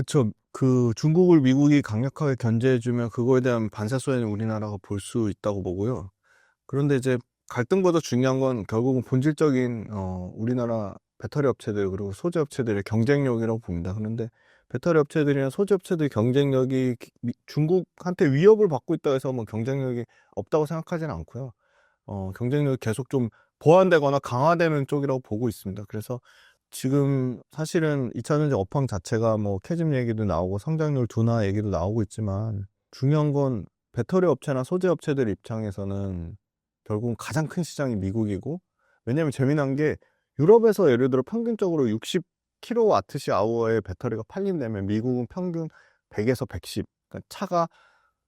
그쵸. 그 중국을 미국이 강력하게 견제해주면 그거에 대한 반사소에는 우리나라가 볼 수 있다고 보고요. 그런데 이제 갈등보다 중요한 건 결국은 본질적인 어, 우리나라 배터리 업체들 그리고 소재 업체들의 경쟁력이라고 봅니다. 그런데 배터리 업체들이나 소재 업체들 경쟁력이 중국한테 위협을 받고 있다 해서 뭐 경쟁력이 없다고 생각하지는 않고요. 어, 경쟁력이 계속 좀 보완되거나 강화되는 쪽이라고 보고 있습니다. 그래서 지금 사실은 2차 전지 업황 자체가 뭐 캐즘 얘기도 나오고 성장률 둔화 얘기도 나오고 있지만 중요한 건 배터리 업체나 소재 업체들 입장에서는 결국은 가장 큰 시장이 미국이고 왜냐면 재미난 게 유럽에서 예를 들어 평균적으로 60kWh 배터리가 팔린다면 미국은 평균 100에서 110 그러니까 차가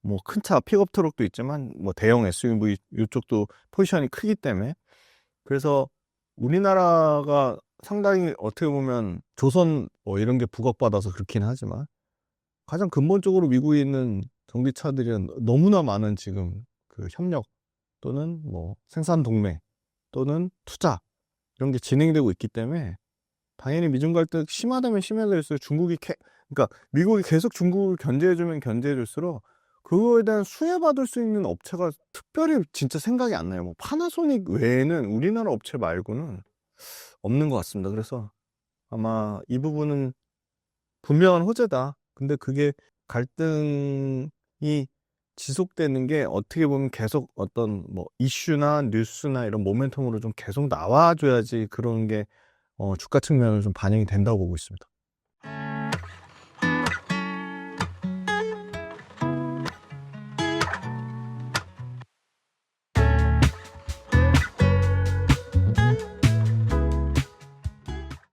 뭐 큰 차 픽업 트럭도 있지만 뭐 대형 SUV 이쪽도 포지션이 크기 때문에 그래서 우리나라가 상당히 어떻게 보면 조선 뭐 이런 게 부각받아서 그렇긴 하지만 가장 근본적으로 미국에 있는 전기차들은 너무나 많은 지금 그 협력 또는 뭐 생산 동맹 또는 투자 이런 게 진행이 되고 있기 때문에 당연히 미중 갈등 심하다면 심해질수록 중국이 캐, 그러니까 미국이 계속 중국을 견제해주면 견제해줄수록 그거에 대한 수혜받을 수 있는 업체가 특별히 진짜 생각이 안 나요. 뭐 파나소닉 외에는 우리나라 업체 말고는 없는 것 같습니다. 그래서 아마 이 부분은 분명한 호재다. 근데 그게 갈등이 지속되는 게 어떻게 보면 계속 어떤 뭐 이슈나 뉴스나 이런 모멘텀으로 좀 계속 나와줘야지 그런 게 어, 주가 측면으로 좀 반영이 된다고 보고 있습니다.